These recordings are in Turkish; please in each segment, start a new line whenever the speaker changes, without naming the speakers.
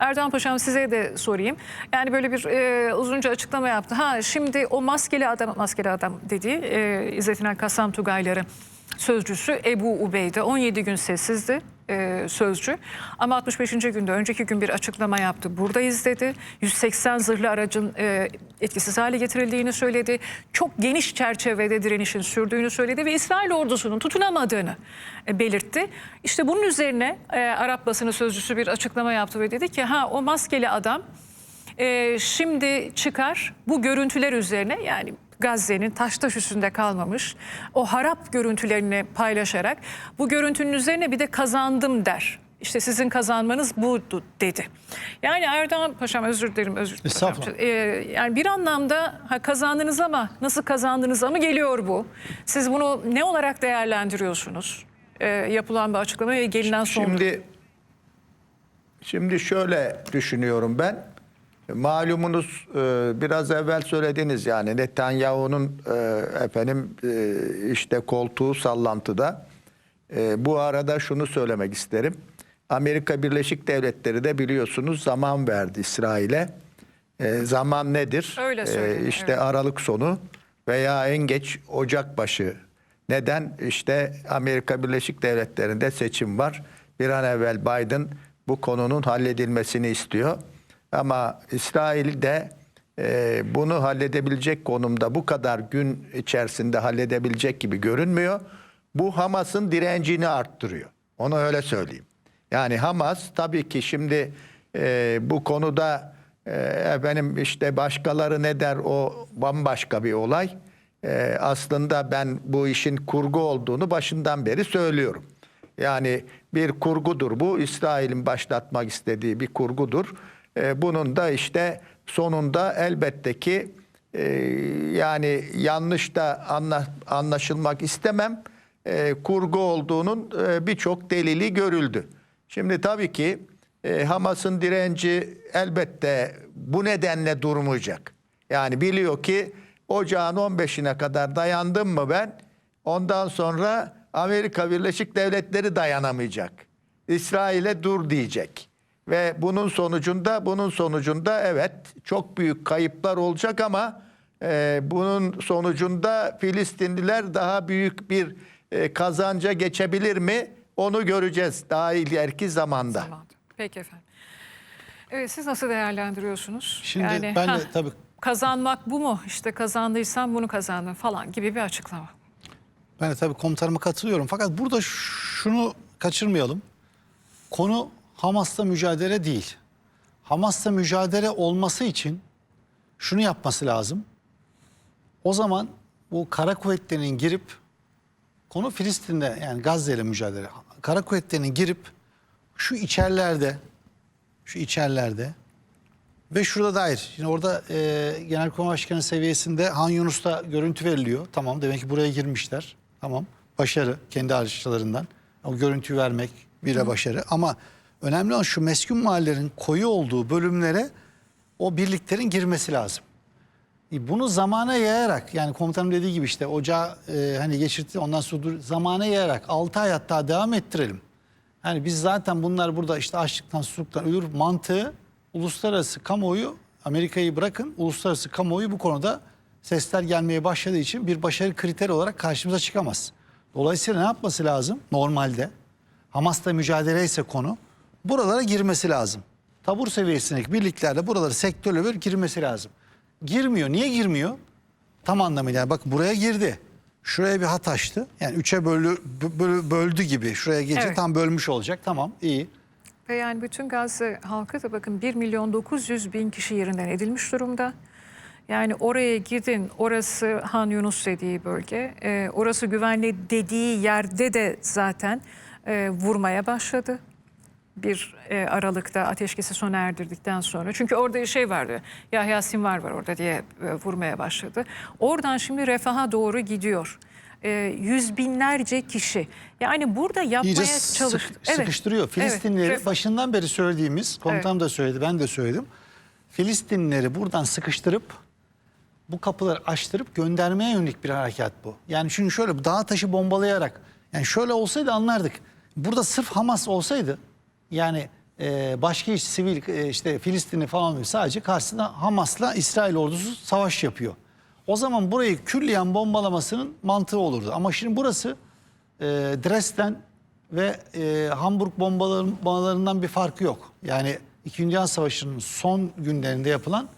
Erdoğan Paşam size de sorayım. Yani böyle bir e, uzunca açıklama yaptı. Ha şimdi o maskeli adam, maskeli adam dediği e, İzzettin Alkassam Tugayları sözcüsü Ebu Ubeyde 17 gün sessizdi e, sözcü. Ama 65. günde önceki gün bir açıklama yaptı. Buradayız dedi. 180 zırhlı aracın e, etkisiz hale getirildiğini söyledi. Çok geniş çerçevede direnişin sürdüğünü söyledi ve İsrail ordusunun tutunamadığını e, belirtti. İşte bunun üzerine e, Arap basını sözcüsü bir açıklama yaptı ve dedi ki ha o maskeli adam e, şimdi çıkar bu görüntüler üzerine yani Gazze'nin taş taş üstünde kalmamış o harap görüntülerini paylaşarak bu görüntünün üzerine bir de kazandım der. İşte sizin kazanmanız buydu dedi. Yani Erdoğan Paşam özür dilerim özür dilerim.
Estağfurullah.
Ee, yani bir anlamda ha, kazandınız ama nasıl kazandınız ama geliyor bu. Siz bunu ne olarak değerlendiriyorsunuz? Ee, yapılan bir açıklama ve gelinen son.
Şimdi şimdi şöyle düşünüyorum ben. Malumunuz e, biraz evvel söylediniz yani Netanyahu'nun e, efendim e, işte koltuğu sallantıda. Bu arada şunu söylemek isterim. Amerika Birleşik Devletleri de biliyorsunuz zaman verdi İsrail'e. Zaman nedir?
Öyle söyleyin,
işte
evet.
Aralık sonu veya en geç Ocak başı. Neden? İşte Amerika Birleşik Devletleri'nde seçim var. Bir an evvel Biden bu konunun halledilmesini istiyor. Ama İsrail de e, bunu halledebilecek konumda bu kadar gün içerisinde halledebilecek gibi görünmüyor. Bu Hamas'ın direncini arttırıyor. Onu öyle söyleyeyim. Yani Hamas tabii ki şimdi e, bu konuda e, efendim işte başkaları ne der o bambaşka bir olay. E, aslında ben bu işin kurgu olduğunu başından beri söylüyorum. Yani bir kurgudur bu. İsrail'in başlatmak istediği bir kurgudur. E, bunun da işte sonunda elbette ki e, yani yanlış da anla, anlaşılmak istemem. E, kurgu olduğunun e, birçok delili görüldü. Şimdi tabii ki e, Hamas'ın direnci elbette bu nedenle durmayacak. Yani biliyor ki ocağın 15'ine kadar dayandım mı ben ondan sonra Amerika Birleşik Devletleri dayanamayacak. İsrail'e dur diyecek. Ve bunun sonucunda bunun sonucunda evet çok büyük kayıplar olacak ama e, bunun sonucunda Filistinliler daha büyük bir e, kazanca geçebilir mi? Onu göreceğiz daha ileriki zamanda.
Tamam. Peki efendim. Evet siz nasıl değerlendiriyorsunuz?
Şimdi
yani,
ben de tabii
Kazanmak bu mu? İşte kazandıysan bunu kazandın falan gibi bir açıklama.
ben de tabii komutanıma katılıyorum. Fakat burada şunu kaçırmayalım. Konu Hamas'la mücadele değil. Hamas'la mücadele olması için şunu yapması lazım. O zaman bu kara kuvvetlerinin girip konu Filistin'de yani Gazze ile mücadele. Kara kuvvetlerinin girip şu içerlerde şu içerlerde ve şurada dair. Şimdi orada e, Genelkurmay Başkanı seviyesinde Han Yunus'ta görüntü veriliyor. Tamam demek ki buraya girmişler. Tamam. Başarı kendi araçlarından. O görüntüyü vermek bir de başarı. Ama önemli olan şu meskun mahallelerin koyu olduğu bölümlere o birliklerin girmesi lazım. E, Bunu zamana yayarak yani komutanım dediği gibi işte ocağı e, hani geçirtti ondan sonra zamana yayarak 6 ay hatta devam ettirelim. Yani biz zaten bunlar burada işte açlıktan susuzluktan ölür mantığı uluslararası kamuoyu Amerika'yı bırakın uluslararası kamuoyu bu konuda sesler gelmeye başladığı için bir başarı kriteri olarak karşımıza çıkamaz. Dolayısıyla ne yapması lazım normalde? Hamas'la mücadele ise konu buralara girmesi lazım. Tabur seviyesindeki birliklerde buraları sektörle bir girmesi lazım. Girmiyor. Niye girmiyor? Tam anlamıyla yani bakın buraya girdi. Şuraya bir hat açtı. Yani üçe bölü, bölü- böldü gibi. Şuraya gelecek
Evet.
tam bölmüş olacak. Tamam iyi.
Ve yani bütün Gazze halkı da bakın 1 milyon 900 bin kişi yerinden edilmiş durumda. Yani oraya gidin, orası Han Yunus dediği bölge, e, orası güvenli dediği yerde de zaten e, vurmaya başladı. Bir e, Aralık'ta ateşkesi sona erdirdikten sonra. Çünkü orada şey vardı, Yahya Sinvar var orada diye e, vurmaya başladı. Oradan şimdi refaha doğru gidiyor. E, yüz binlerce kişi. Yani burada yapmaya
İyice sık-
çalıştı.
sıkıştırıyor. Filistinlileri
evet.
başından beri söylediğimiz, komutan da söyledi, ben de söyledim. Filistinlileri buradan sıkıştırıp bu kapıları açtırıp göndermeye yönelik bir harekat bu. Yani çünkü şöyle bu dağa taşı bombalayarak yani şöyle olsaydı anlardık. Burada sırf Hamas olsaydı yani e, başka iş, sivil e, işte Filistinli falan değil, sadece karşısında Hamas'la İsrail ordusu savaş yapıyor. O zaman burayı külliyen bombalamasının mantığı olurdu. Ama şimdi burası e, Dresden ve e, Hamburg bombalarından bir farkı yok. Yani İkinci Dünya Savaşı'nın son günlerinde yapılan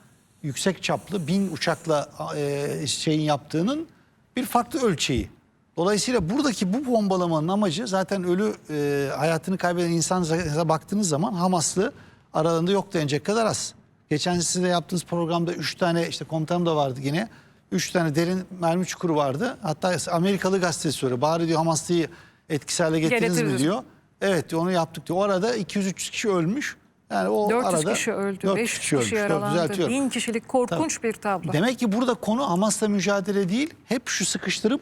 yüksek çaplı bin uçakla e, şeyin yaptığının bir farklı ölçeği. Dolayısıyla buradaki bu bombalamanın amacı zaten ölü e, hayatını kaybeden insanlara baktığınız zaman Hamaslı aralarında yok denecek kadar az. Geçen sizde yaptığınız programda 3 tane işte komutanım da vardı yine. 3 tane derin mermi çukuru vardı. Hatta Amerikalı gazetesi soruyor. Bari diyor Hamaslı'yı etkisiz hale getirdiniz mi diyor. Evet diyor, onu yaptık diyor. O arada 200-300 kişi ölmüş. Yani o
400
arada
kişi öldü,
400
500 kişi.
Dört-
yaralandı.
düzeltiyorum.
1000 kişilik korkunç bir tablo.
Demek ki burada konu Hamas'la mücadele değil. Hep şu sıkıştırıp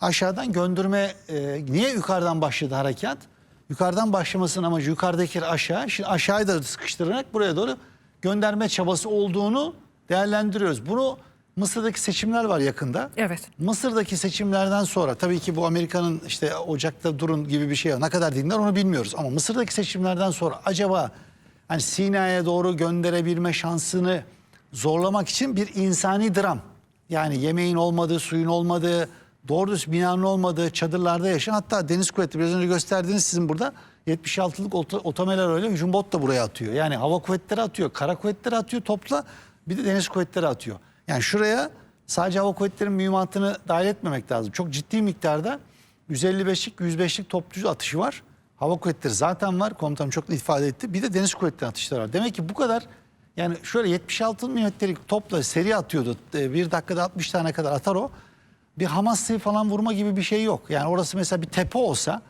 aşağıdan gönderme. e, niye yukarıdan başladı harekat? Yukarıdan başlamasının amacı yukarıdaki aşağı. Şimdi aşağıyı da sıkıştırarak buraya doğru gönderme çabası olduğunu değerlendiriyoruz. Bunu Mısır'daki seçimler var yakında.
Evet.
Mısır'daki seçimlerden sonra tabii ki bu Amerika'nın işte Ocak'ta durun gibi bir şey var. Ne kadar dinler onu bilmiyoruz. Ama Mısır'daki seçimlerden sonra acaba hani Sina'ya doğru gönderebilme şansını zorlamak için bir insani dram. Yani yemeğin olmadığı, suyun olmadığı, doğru düz binanın olmadığı çadırlarda yaşayan hatta deniz kuvveti biraz önce gösterdiğiniz sizin burada 76'lık ot- otomeler öyle hücum bot da buraya atıyor. Yani hava kuvvetleri atıyor, kara kuvvetleri atıyor topla bir de deniz kuvvetleri atıyor. Yani şuraya sadece hava kuvvetlerinin mühimmatını dahil etmemek lazım. Çok ciddi miktarda 155'lik 105'lik topçu atışı var. Hava kuvvetleri zaten var. Komutanım çok ifade etti. Bir de deniz kuvvetleri atışları var. Demek ki bu kadar yani şöyle 76 milimetrelik topla seri atıyordu. Ee, Bir dakikada 60 tane kadar atar o. Bir Hamas'ı falan vurma gibi bir şey yok. Yani orası mesela bir tepe olsa,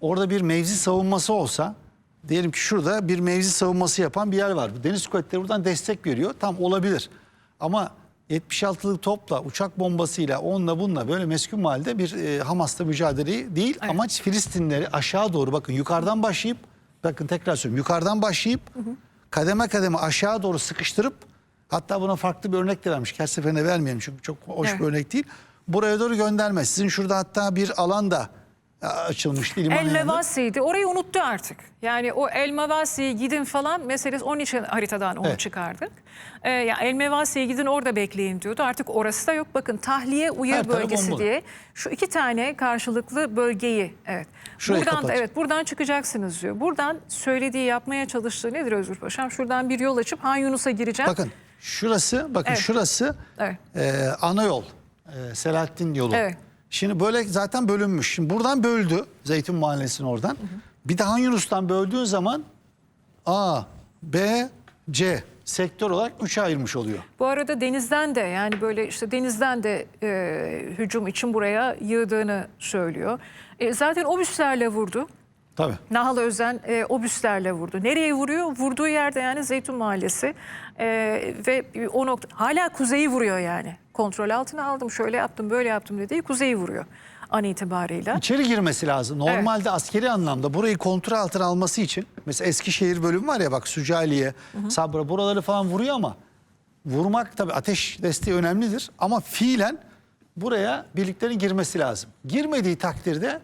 orada bir mevzi savunması olsa, diyelim ki şurada bir mevzi savunması yapan bir yer var. Deniz kuvvetleri buradan destek veriyor. Tam olabilir. Ama 76'lık topla, uçak bombasıyla, onunla bununla böyle meskun halde bir e, Hamas'la mücadele değil. Amaç Filistinleri aşağı doğru bakın yukarıdan başlayıp, bakın tekrar söylüyorum yukarıdan başlayıp kademe kademe aşağı doğru sıkıştırıp hatta buna farklı bir örnek de vermiş. Her seferinde vermeyelim çünkü çok hoş
Evet.
bir örnek değil. Buraya doğru gönderme. Sizin şurada hatta bir alan da e, açılmıştı. liman
El. Mevasi'ydi. Orayı unuttu artık. Yani o El Mevasi'ye gidin falan meselesi onun için haritadan onu
Evet.
çıkardık. Ee, ya El Mevasi'ye gidin orada bekleyin diyordu. Artık orası da yok. Bakın tahliye uyarı
Her
bölgesi diye şu iki tane karşılıklı bölgeyi evet.
Şurayı
buradan da
kapatacak.
evet buradan çıkacaksınız diyor. Buradan söylediği yapmaya çalıştığı nedir Özgür Paşam? Şuradan bir yol açıp Han Yunus'a gireceğim.
Bakın şurası, bakın
Evet.
şurası
Evet.
e, ana yol. E, Selahattin yolu.
Evet.
Şimdi böyle zaten bölünmüş. Şimdi buradan böldü Zeytin Mahallesi'ni oradan. Bir de Han Yunus'tan böldüğün zaman A, B, C sektör olarak üçe ayırmış oluyor.
Bu arada denizden de yani böyle işte denizden de e, hücum için buraya yığdığını söylüyor. E, zaten obüslerle vurdu.
Tabii.
Nahal Özen e, obüslerle vurdu. Nereye vuruyor? Vurduğu yerde yani Zeytun Mahallesi E, ve o nokta hala kuzeyi vuruyor yani. Kontrol altına aldım, şöyle yaptım, böyle yaptım dediği kuzeyi vuruyor an itibarıyla.
İçeri girmesi lazım. Normalde askeri anlamda burayı kontrol altına alması için mesela Eskişehir bölümü var ya bak Sücaliye, Sabra buraları falan vuruyor ama vurmak tabii ateş desteği önemlidir ama fiilen buraya birliklerin girmesi lazım. Girmediği takdirde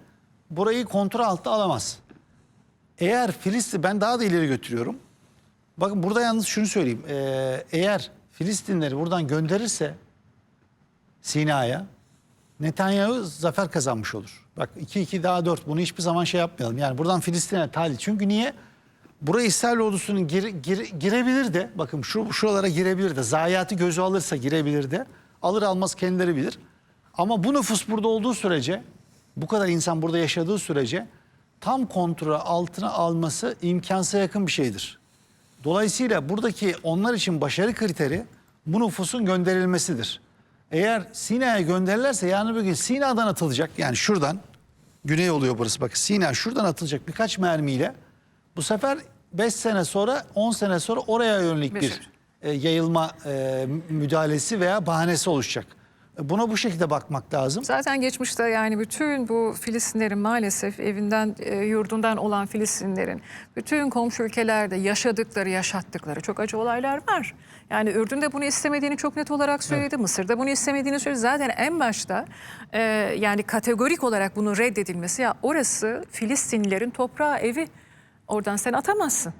burayı kontrol altına alamaz. Eğer Filistin ben daha da ileri götürüyorum. Bakın burada yalnız şunu söyleyeyim. Ee, eğer Filistinleri buradan gönderirse Sina'ya Netanyahu zafer kazanmış olur. Bak 2-2 daha 4 bunu hiçbir zaman şey yapmayalım. Yani buradan Filistin'e talih. Çünkü niye? Buraya İsrail ordusunun gir, gir- girebilir de bakın şu şuralara girebilir de zayiatı gözü alırsa girebilir de alır almaz kendileri bilir. Ama bu nüfus burada olduğu sürece bu kadar insan burada yaşadığı sürece tam kontrol altına alması imkansıza yakın bir şeydir. Dolayısıyla buradaki onlar için başarı kriteri bu nüfusun gönderilmesidir. Eğer Sina'ya gönderirlerse yarın bir gün Sina'dan atılacak yani şuradan güney oluyor burası bak Sina şuradan atılacak birkaç mermiyle bu sefer 5 sene sonra 10 sene sonra oraya yönelik bir
Beşer.
e, yayılma e, müdahalesi veya bahanesi oluşacak. Buna bu şekilde bakmak lazım.
Zaten geçmişte yani bütün bu Filistinlerin maalesef evinden, e, yurdundan olan Filistinlerin bütün komşu ülkelerde yaşadıkları, yaşattıkları çok acı olaylar var. Yani Ürdün'de bunu istemediğini çok net olarak söyledi. Mısır'da bunu istemediğini söyledi. Zaten en başta e, yani kategorik olarak bunun reddedilmesi ya orası Filistinlilerin toprağı, evi. Oradan sen atamazsın.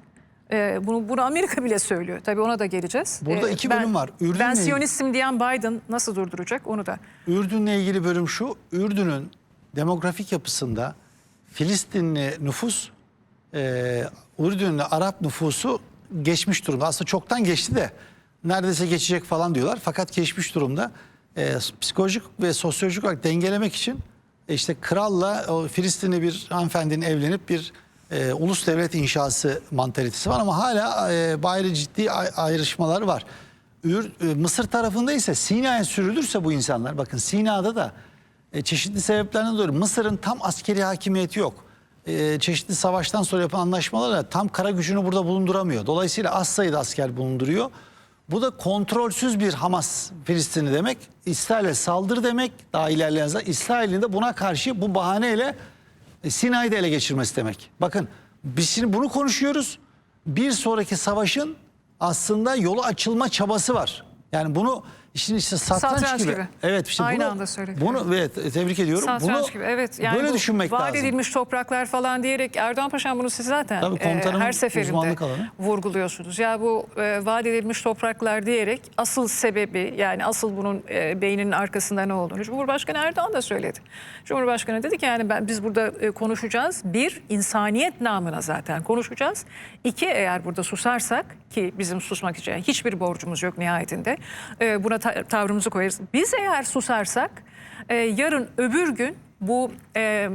E, bunu, bunu Amerika bile söylüyor. Tabii ona da geleceğiz.
Burada
E,
iki
ben-
bölüm var. Ürdün'le
ben Siyonistim diyen Biden nasıl durduracak onu da.
Ürdün'le ilgili bölüm şu. Ürdün'ün demografik yapısında Filistinli nüfus e, Ürdünlü Arap nüfusu geçmiş durumda. Aslında çoktan geçti de neredeyse geçecek falan diyorlar. Fakat geçmiş durumda. E, psikolojik ve sosyolojik olarak dengelemek için e, işte kralla o Filistinli bir hanımefendinin evlenip bir e, ulus devlet inşası mantalitesi var ama hala e, bayrağı ciddi ay- ayrışmalar var. Ür- e, Mısır tarafında ise Sina'ya sürülürse bu insanlar bakın Sina'da da e, çeşitli sebeplerden dolayı Mısır'ın tam askeri hakimiyeti yok. E, çeşitli savaştan sonra yapılan anlaşmalarla tam kara gücünü burada bulunduramıyor. Dolayısıyla az sayıda asker bulunduruyor. Bu da kontrolsüz bir Hamas Filistin'i demek. İsrail'e saldır demek. Daha ilerleyen zaman İsrail'in de buna karşı bu bahaneyle Sinay'ı da ele geçirmesi demek. Bakın biz şimdi bunu konuşuyoruz. Bir sonraki savaşın aslında yolu açılma çabası var. Yani bunu işin işte satranç,
Satranç
gibi.
gibi.
Evet işte
Aynı
bunu,
anda söyledik.
Bunu evet tebrik ediyorum.
Satranç
bunu
gibi evet. Yani
böyle
bu
düşünmek
vaat
lazım.
edilmiş topraklar falan diyerek Erdoğan Paşam bunu siz zaten
Tabii,
e, her seferinde vurguluyorsunuz. Ya bu e, vaat edilmiş topraklar diyerek asıl sebebi yani asıl bunun e, beyninin arkasında ne olduğunu Cumhurbaşkanı Erdoğan da söyledi. Cumhurbaşkanı dedi ki yani ben biz burada e, konuşacağız. Bir insaniyet namına zaten konuşacağız. İki eğer burada susarsak ki bizim susmak için hiçbir borcumuz yok nihayetinde. e, buna ta- tavrımızı koyarız. Biz eğer susarsak e, yarın öbür gün bu e,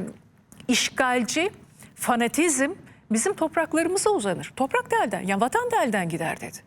işgalci fanatizm bizim topraklarımıza uzanır. Toprak da yani vatan da gider dedi.